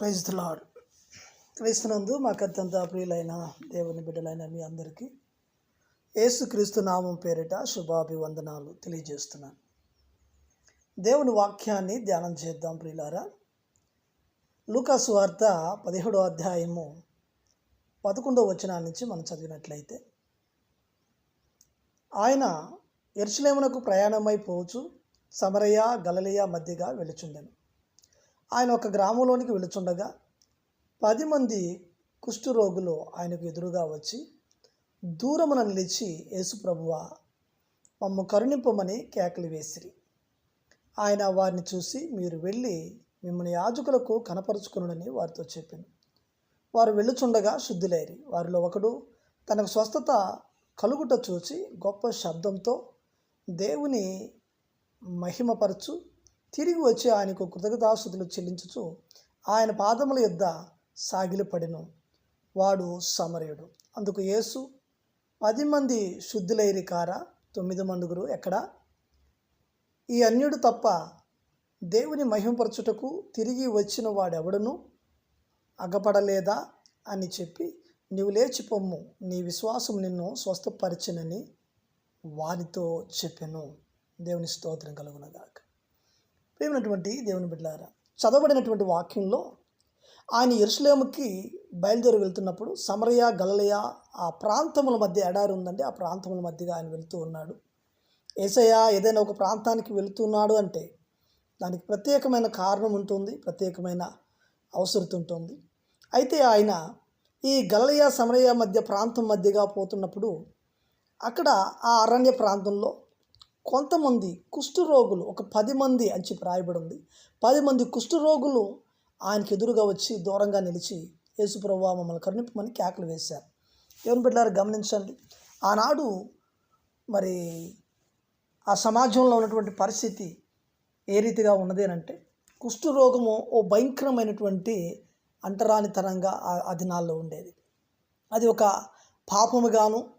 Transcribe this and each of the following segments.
Praise lord క్రీస్తునందు మాకు అత్యంత ప్రియులైన దేవుని బిడ్డలైన మీ అందరికీ యేసుక్రీస్తు నామం పేరిట శుభాభివందనాలు తెలియజేస్తున్నాను. దేవుని వాక్యాన్ని ధ్యానం చేద్దాం ప్రియులారా. లూకాసు వార్త పదిహేడో అధ్యాయము పదకొండో వచనాల నుంచి మనం చదివినట్లయితే ఆయన ఎరుసలేమునకు ప్రయాణమై పోవచ్చు సమరయ గలలియ మధ్యగా వెళుచుండెను ఆయన ఒక గ్రామంలోనికి వెళుచుండగా పది మంది కుష్ఠరోగులు ఆయనకు ఎదురుగా వచ్చి దూరమున నిలిచి యేసుప్రభువ మమ్మ కరుణింపమని కేకలు వేసిరి. ఆయన వారిని చూసి మీరు వెళ్ళి మిమ్మల్ని యాజకులకు కనపరుచుకునని వారితో చెప్పాను. వారు వెళ్ళుచుండగా శుద్ధులేరి. వారిలో ఒకడు తనకు స్వస్థత కలుగుట చూచి గొప్ప శబ్దంతో దేవుని మహిమపరచు తిరిగి వచ్చి ఆయనకు కృతజ్ఞతాస్థుతులు చెల్లించుచు ఆయన పాదముల యొద్ద సాగిలపడెను. వాడు సమరయుడు. అందుకు యేసు పది మంది శుద్ధులైరి కారా తొమ్మిది మండుగురు ఎక్కడ? ఈ అన్యుడు తప్ప దేవుని మహిమపరచుటకు తిరిగి వచ్చిన వాడెవడను? అగపడలేదా అని చెప్పి నీవు లేచి పొమ్ము నీ విశ్వాసం నిన్ను స్వస్థపరిచినని వారితో చెప్పెను. దేవుని స్తోత్రం కలుగునగాక. ప్రేమైనటువంటి దేవుని బిడ్డారా చదవబడినటువంటి వాక్యంలో ఆయన ఎరుసలేముకి బయలుదేరి వెళ్తున్నప్పుడు సమరయ గలలయ ఆ ప్రాంతముల మధ్య ఎడారి ఉందండి. ఆ ప్రాంతముల మధ్యగా ఆయన వెళ్తూ ఉన్నాడు. ఏసయ ఏదైనా ఒక ప్రాంతానికి వెళుతున్నాడు అంటే దానికి ప్రత్యేకమైన కారణం ఉంటుంది ప్రత్యేకమైన అవసరత ఉంటుంది. అయితే ఆయన ఈ గలయ సమరయ మధ్య ప్రాంతం మధ్యగా పోతున్నప్పుడు అక్కడ ఆ అరణ్య ప్రాంతంలో కొంతమంది కుష్ఠరోగులు ఒక పది మంది అని చెప్పి రాయబడి ఉంది పది మంది కుష్ఠరోగులు ఆయనకి ఎదురుగా వచ్చి దూరంగా నిలిచి యేసుప్రభు మమ్మల్ని కరుణింపమని కేకలు వేశారు. దేవుని బిడ్డారు గమనించండి. ఆనాడు మరి ఆ సమాజంలో ఉన్నటువంటి పరిస్థితి ఏ రీతిగా ఉన్నది అని అంటే కుష్ఠరోగము ఓ భయంకరమైనటువంటి అంటరానితనంగా ఆ- దినాల్లో ఉండేది. అది ఒక పాపముగాను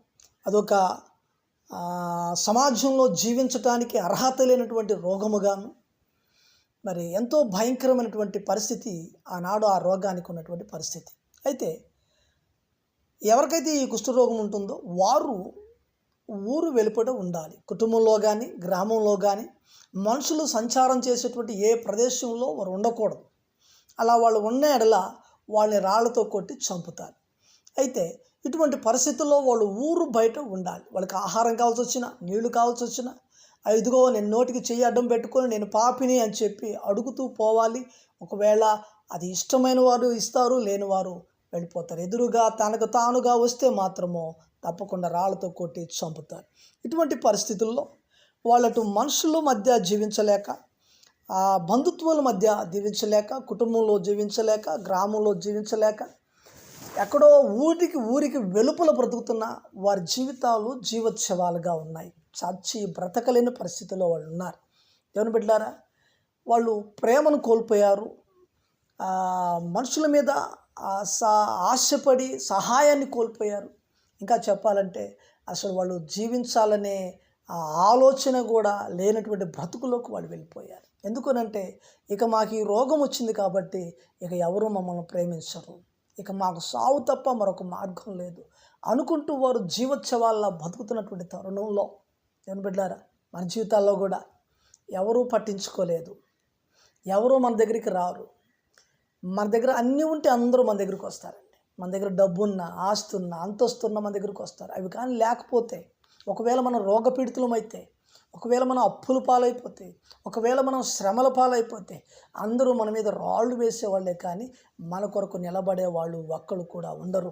అదొక సమాజంలో జీవించటానికి అర్హత లేనటువంటి రోగముగాను మరి ఎంతో భయంకరమైనటువంటి పరిస్థితి ఆనాడు ఆ రోగానికి ఉన్నటువంటి పరిస్థితి. అయితే ఎవరికైతే ఈ కుష్ఠరోగం ఉంటుందో వారు ఊరు వెలుపట ఉండాలి. కుటుంబంలో కానీ గ్రామంలో కానీ మనుషులు సంచారం చేసేటువంటి ఏ ప్రదేశంలో వారు ఉండకూడదు. అలా వాళ్ళు ఉన్న ఎడల వాళ్ళని రాళ్ళతో కొట్టి చంపుతారు. అయితే ఇటువంటి పరిస్థితుల్లో వాళ్ళు ఊరు బయట ఉండాలి. వాళ్ళకి ఆహారం కావాల్సి వచ్చినా నీళ్ళు కావాల్సి వచ్చిన ఐదుగో నేను నోటికి చెయ్యి అడ్డం పెట్టుకొని నేను పాపిని అని చెప్పి అడుగుతూ పోవాలి. ఒకవేళ అది ఇష్టమైన వారు ఇస్తారు లేని వారు వెళ్ళిపోతారు. ఎదురుగా తనకు తానుగా వస్తే మాత్రమో తప్పకుండా రాళ్ళతో కొట్టి చంపుతారు. ఇటువంటి పరిస్థితుల్లో వాళ్ళటు మనుషుల మధ్య జీవించలేక ఆ బంధుత్వాల మధ్య జీవించలేక కుటుంబంలో జీవించలేక గ్రామంలో జీవించలేక ఎక్కడో ఊరికి ఊరికి వెలుపల బ్రతుకుతున్న వారి జీవితాలు జీవోత్సవాలుగా ఉన్నాయి. చచ్చి బ్రతకలేని పరిస్థితిలో వాళ్ళు ఉన్నారు. ఎవరిని బిడ్డారా వాళ్ళు ప్రేమను కోల్పోయారు. మనుషుల మీద సా- ఆశపడి సహాయాన్ని కోల్పోయారు. ఇంకా చెప్పాలంటే అసలు వాళ్ళు జీవించాలనే ఆ ఆలోచన కూడా లేనటువంటి బ్రతుకులోకి వాళ్ళు వెళ్ళిపోయారు. ఎందుకనంటే ఇక మాకు ఈ రోగం వచ్చింది కాబట్టి ఇక ఎవరు మమ్మల్ని ప్రేమించరు. ఇక మాకు సావు తప్ప మరొక మార్గం లేదు. అనుకుంటూ వారు జీవోత్సవాల్లో బతుకుతున్నటువంటి తరుణంలో ఏమని బిడ్డారా మన జీవితాల్లో కూడా ఎవరూ పట్టించుకోలేదు. ఎవరూ మన దగ్గరికి రారు. మన దగ్గర అన్నీ ఉంటే అందరూ మన దగ్గరికి వస్తారండి. మన దగ్గర డబ్బున్నా ఆస్తున్నా అంతస్తున్నా మన దగ్గరికి వస్తారు. అవి కానీ లేకపోతే ఒకవేళ మనం రోగపీడితులమైతే ఒకవేళ మనం అప్పుల పాలైపోతే ఒకవేళ మనం శ్రమల పాలైపోతే అందరూ మన మీద రాళ్ళు వేసేవాళ్ళే కానీ మన కొరకు నిలబడే వాళ్ళు ఒక్కళ్ళు కూడా ఉండరు.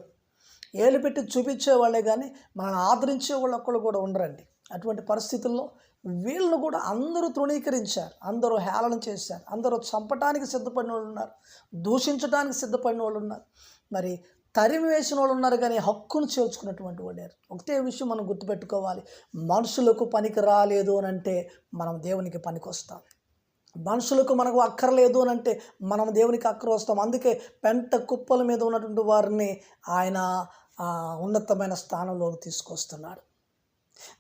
ఏలు పెట్టి చూపించే వాళ్ళే కానీ మనల్ని ఆదరించే వాళ్ళు ఒక్కళ్ళు కూడా ఉండరండి. అటువంటి పరిస్థితుల్లో వీళ్ళను కూడా అందరూ తృణీకరించారు అందరూ హేళన చేశారు అందరూ చంపటానికి సిద్ధపడిన వాళ్ళు ఉన్నారు దూషించడానికి సిద్ధపడిన వాళ్ళు ఉన్నారు. మరి తరిమి వేసిన వాళ్ళు ఉన్నారు కానీ హక్కును చేర్చుకున్నటువంటి వాళ్ళు ఒకటే విషయం మనం గుర్తుపెట్టుకోవాలి. మనుషులకు పనికి రాలేదు అని అంటే మనం దేవునికి పనికి వస్తాం. మనుషులకు మనకు అక్కర్లేదు అని అంటే మనం దేవునికి అక్కర వస్తాం. అందుకే పెంట కుప్పల మీద ఉన్నటువంటి వారిని ఆయన ఉన్నతమైన స్థానంలోకి తీసుకొస్తున్నాడు.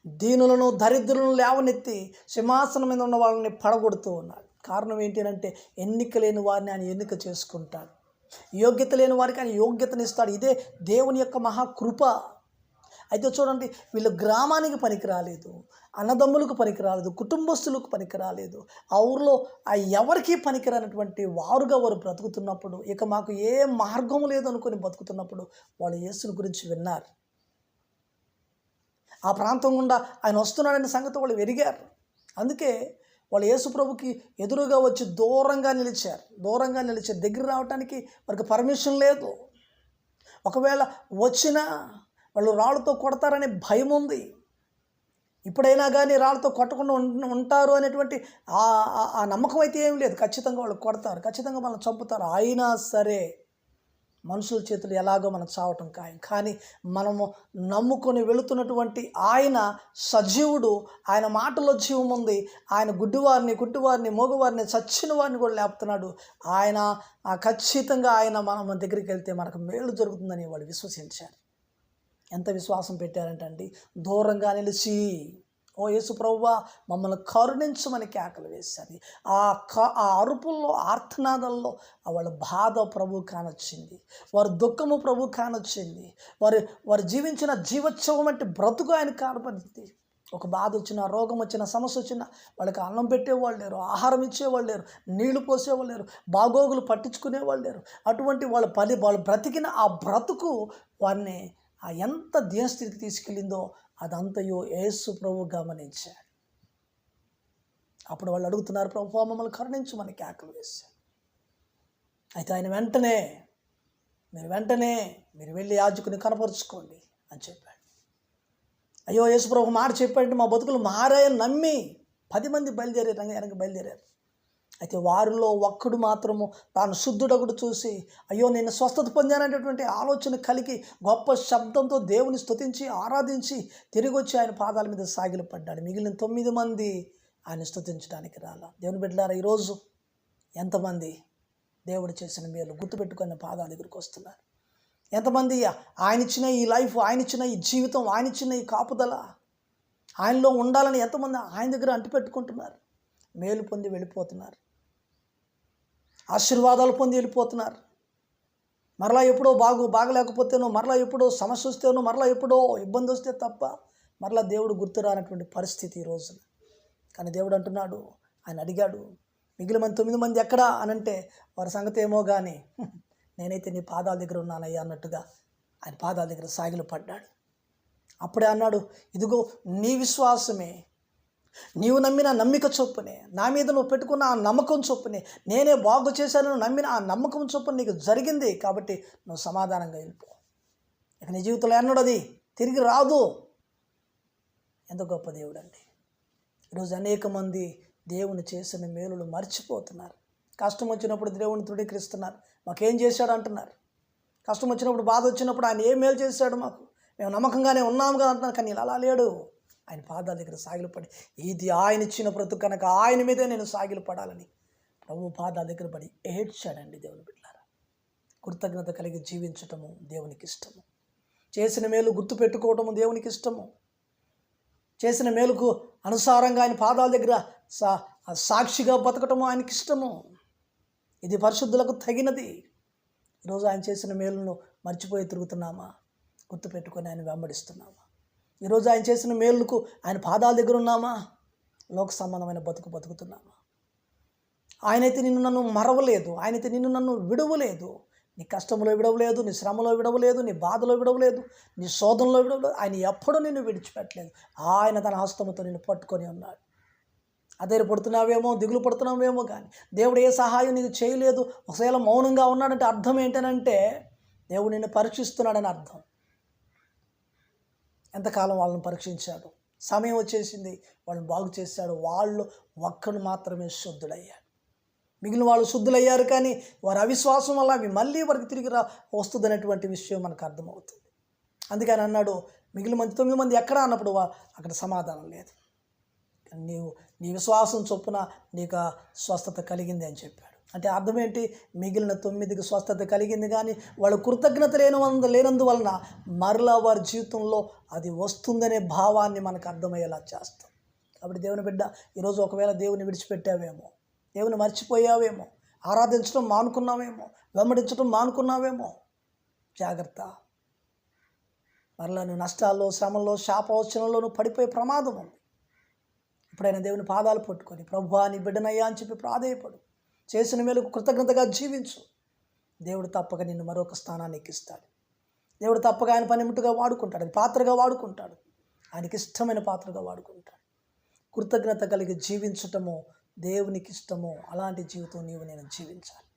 దీనులను దరిద్రులను లేవనెత్తి సింహాసనం మీద ఉన్న వాళ్ళని పడగొడుతూ ఉన్నాడు. కారణం ఏంటి అంటే ఎన్నిక లేని వారిని ఆయన ఎన్నిక చేసుకుంటాడు. యోగ్యత లేని వారికి ఆయన యోగ్యతనిస్తాడు ఇదే దేవుని యొక్క మహాకృప అయితే చూడండి వీళ్ళు గ్రామానికి పనికి రాలేదు అన్నదమ్ములకు పనికి రాలేదు కుటుంబస్తులకు పనికి రాలేదు ఆ ఊరిలో ఆ ఎవరికీ పనికిరానటువంటి వారుగా వారు బ్రతుకుతున్నప్పుడు ఇక మాకు ఏ మార్గం లేదు అనుకొని బతుకుతున్నప్పుడు వాళ్ళు యేసుని గురించి విన్నారు. ఆ ప్రాంతం గుండా ఆయన వస్తున్నాడనే సంగతి వాళ్ళు ఎరిగారు అందుకే వాళ్ళు యేసుప్రభుకి ఎదురుగా వచ్చి దూరంగా నిలిచారు. దూరంగా నిలిచారు దగ్గర రావడానికి వారికి పర్మిషన్ లేదు. ఒకవేళ వచ్చినా వాళ్ళు రాళ్ళతో కొడతారనే భయం ఉంది. ఇప్పుడైనా కానీ రాళ్ళతో కొట్టకుండా ఉంటారు అనేటువంటి ఆ ఆ- ఆ నమ్మకం అయితే ఏం లేదు. ఖచ్చితంగా వాళ్ళు కొడతారు. ఖచ్చితంగా మనం చంపుతారు. అయినా సరే మనుషుల చేతులు ఎలాగో మనం చావటం ఖాయం. కానీ మనము నమ్ముకొని వెళుతున్నటువంటి ఆయన సజీవుడు ఆయన మాటలో జీవం ఉంది ఆయన గుడ్డివారిని గుడ్డివారిని మగవారిని చచ్చిన వారిని కూడా లేపుతున్నాడు. ఆయన ఖచ్చితంగా ఆయన మనం దగ్గరికి వెళ్తే మనకు మేలు జరుగుతుందని వాళ్ళు విశ్వసించారు ఎంత విశ్వాసం పెట్టారంటే అండి దూరంగా నిలిచి ఓ యేసు ప్రవ్వా మమ్మల్ని కరుణించమని కేకలు వేశారు. ఆ క ఆ అరుపుల్లో ఆర్తనాదంలో వాళ్ళ బాధ ప్రభు కానొచ్చింది. వారి దుఃఖము ప్రభు కానొచ్చింది. వారి వారు జీవించిన జీవోత్సవం అంటే బ్రతుకు ఆయన కానపడింది. ఒక బాధ వచ్చిన రోగం వచ్చిన సమస్య వచ్చిన వాళ్ళకి అన్నం పెట్టేవాళ్ళు లేరు ఆహారం ఇచ్చేవాళ్ళు లేరు నీళ్ళు పోసేవాళ్ళు లేరు బాగోగులు పట్టించుకునేవాళ్ళు లేరు. అటువంటి వాళ్ళ పని వాళ్ళు బ్రతికిన ఆ బ్రతుకు వారిని ఆ ఎంత దీనస్థితికి తీసుకెళ్ళిందో అదంతయో యేసు ప్రభు గమనించాడు. అప్పుడు వాళ్ళు అడుగుతున్నారు ప్రభు మమ్మల్ని కరుణించు మనకి ఆకలి వేశారు. అయితే ఆయన వెంటనే మీరు వెంటనే మీరు వెళ్ళి యాజకుని కనపరుచుకోండి అని చెప్పాడు. అయ్యో యేసుప్రభు మాట చెప్పాడంటే మా బతుకులు మారాయని నమ్మి పది మంది బయలుదేరారు రంగ వెనక బయలుదేరారు. అయితే వారిలో ఒక్కడు మాత్రము తాను శుద్ధుడొకడు చూసి అయ్యో నేను స్వస్థత పొందాననేటువంటి ఆలోచన కలిగి గొప్ప శబ్దంతో దేవుని స్తుతించి ఆరాధించి తిరిగి వచ్చి ఆయన పాదాల మీద సాగిలు పడ్డాడు మిగిలిన తొమ్మిది మంది ఆయన స్తుతించడానికి రాల. దేవుని బిడ్డలారా ఈరోజు ఎంతమంది దేవుడు చేసిన మేలు గుర్తుపెట్టుకున్న పాదాల దగ్గరికి వస్తున్నారు? ఎంతమంది ఆయన ఇచ్చిన ఈ లైఫ్ ఆయన ఇచ్చిన ఈ జీవితం ఆయన ఇచ్చిన ఈ కాపుదల ఆయనలో ఉండాలని ఎంతమంది ఆయన దగ్గర అంటిపెట్టుకుంటున్నారు? మేలు పొంది వెళ్ళిపోతున్నారు. ఆశీర్వాదాలు పొంది వెళ్ళిపోతున్నారు. మరలా ఎప్పుడో బాగు బాగలేకపోతేనో మరలా ఎప్పుడో సమస్య వస్తేనో మరలా ఎప్పుడో ఇబ్బంది వస్తే తప్ప మరలా దేవుడు గుర్తు రానటువంటి పరిస్థితి ఈ రోజున. కానీ దేవుడు అంటున్నాడు ఆయన అడిగాడు మిగిలిన మంది తొమ్మిది మంది ఎక్కడా అని అంటే వారి సంగతి ఏమో కానీ నేనైతే నీ పాదాల దగ్గర ఉన్నానయ్యా అన్నట్టుగా ఆయన పాదాల దగ్గర సాగిలు పడ్డాడు అప్పుడే అన్నాడు ఇదిగో నీ విశ్వాసమే నీవు నమ్మిన నమ్మిక చొప్పునే నా మీద నువ్వు పెట్టుకున్న ఆ నమ్మకం చొప్పునే నేనే బాగు చేశాను నమ్మిన ఆ నమ్మకం చొప్పున నీకు జరిగింది కాబట్టి నువ్వు సమాధానంగా వెళ్ళిపో. ఇక నీ జీవితంలో ఎన్నడది తిరిగి రాదు. ఎంత గొప్ప దేవుడు అండి ఈరోజు అనేక మంది దేవుని చేసిన మేలులు మర్చిపోతున్నారు. కష్టం వచ్చినప్పుడు దేవుని తృఢీకరిస్తున్నారు మాకేం చేశాడు అంటున్నారు. కష్టం వచ్చినప్పుడు బాధ వచ్చినప్పుడు ఆయన ఏం మేలు చేశాడు మాకు? మేము నమ్మకంగానే ఉన్నాము కదా అంటున్నారు కానీ ఇలా అలా లేడు. ఆయన పాదాల దగ్గర సాగిలు పడి ఇది ఆయన ఇచ్చిన బ్రతుకు కనుక ఆయన మీదే నేను సాగిలు పడాలని ప్రభు పాదాల దగ్గర పడి ఏడ్చాడండి దేవుని బిడ్డారా కృతజ్ఞత కలిగి జీవించటము దేవునికి ఇష్టము. చేసిన మేలు గుర్తుపెట్టుకోవటము దేవునికి ఇష్టము. చేసిన మేలుకు అనుసారంగా ఆయన పాదాల దగ్గర సా సాక్షిగా బతకటము ఆయనకి ఇష్టము. ఇది పరిశుద్ధులకు తగినది. ఈరోజు ఆయన చేసిన మేలును మర్చిపోయి తిరుగుతున్నామా? గుర్తుపెట్టుకొని ఆయన వెంబడిస్తున్నామా? ఈరోజు ఆయన చేసిన మేలుకు ఆయన పాదాల దగ్గర ఉన్నామా? లోక సంబంధమైన బతుకు బతుకుతున్నామా? ఆయనైతే నిన్ను నన్ను మరవలేదు ఆయనైతే నిన్ను నన్ను విడవలేదు. నీ కష్టంలో విడవలేదు నీ శ్రమలో విడవలేదు నీ బాధలో విడవలేదు నీ శోధనలో విడవలేదు. ఆయన ఎప్పుడూ నిన్ను విడిచిపెట్టలేదు. ఆయన తన హస్తముతో నిన్ను పట్టుకొని ఉన్నాడు. అదే పడుతున్నావేమో దిగులు పడుతున్నావేమో కానీ దేవుడు ఏ సహాయం నీకు చేయలేదు. ఒకవేళ మౌనంగా ఉన్నాడంటే అర్థం ఏంటనంటే దేవుడు నిన్ను పరీక్షిస్తున్నాడని అర్థం. ఎంతకాలం వాళ్ళని పరీక్షించాడు? సమయం వచ్చేసింది. వాళ్ళని బాగు చేశాడు. వాళ్ళు ఒక్కడు మాత్రమే శుద్ధుడయ్యాడు. మిగిలిన వాళ్ళు శుద్ధులయ్యారు కానీ వారి అవిశ్వాసం వల్ల అవి మళ్ళీ వారికి తిరిగి రా వస్తుందనేటువంటి విషయం మనకు అర్థమవుతుంది. అందుకని అన్నాడు మిగిలిన మంది తొమ్మిది మంది ఎక్కడ? అన్నప్పుడు అక్కడ సమాధానం లేదు. కానీ నీవు నీ విశ్వాసం చొప్పున నీకు స్వస్థత కలిగింది అని చెప్పాడు. అంటే అర్థం ఏంటి మిగిలిన తొమ్మిదికి స్వస్థత కలిగింది కానీ వాళ్ళు కృతజ్ఞత లేనందు లేనందువలన మరలా వారి జీవితంలో అది వస్తుందనే భావాన్ని మనకు అర్థమయ్యేలా చేస్తాం. కాబట్టి దేవుని బిడ్డ ఈరోజు ఒకవేళ దేవుని విడిచిపెట్టావేమో దేవుని మర్చిపోయావేమో ఆరాధించడం మానుకున్నావేమో వెంబడించడం మానుకున్నావేమో జాగ్రత్త. మరలా నువ్వు నష్టాల్లో శ్రమంలో శాపవచనంలో నువ్వు పడిపోయే ప్రమాదం ఉంది. ఇప్పుడైనా దేవుని పాదాలు పట్టుకొని ప్రభు అని బిడ్డనయ్యా అని చెప్పి ప్రాధేయపడు. చేసిన మేలకు కృతజ్ఞతగా జీవించు. దేవుడు తప్పక నిన్ను మరొక స్థానాన్ని ఎక్కిస్తాడు. దేవుడు తప్పక ఆయన పనిముట్టుగా వాడుకుంటాడు. అది పాత్రగా వాడుకుంటాడు. ఆయనకి ఇష్టమైన పాత్రగా వాడుకుంటాడు. కృతజ్ఞత కలిగి జీవించటము దేవునికి ఇష్టము అలాంటి జీవితం నీవు నేను జీవించాలి.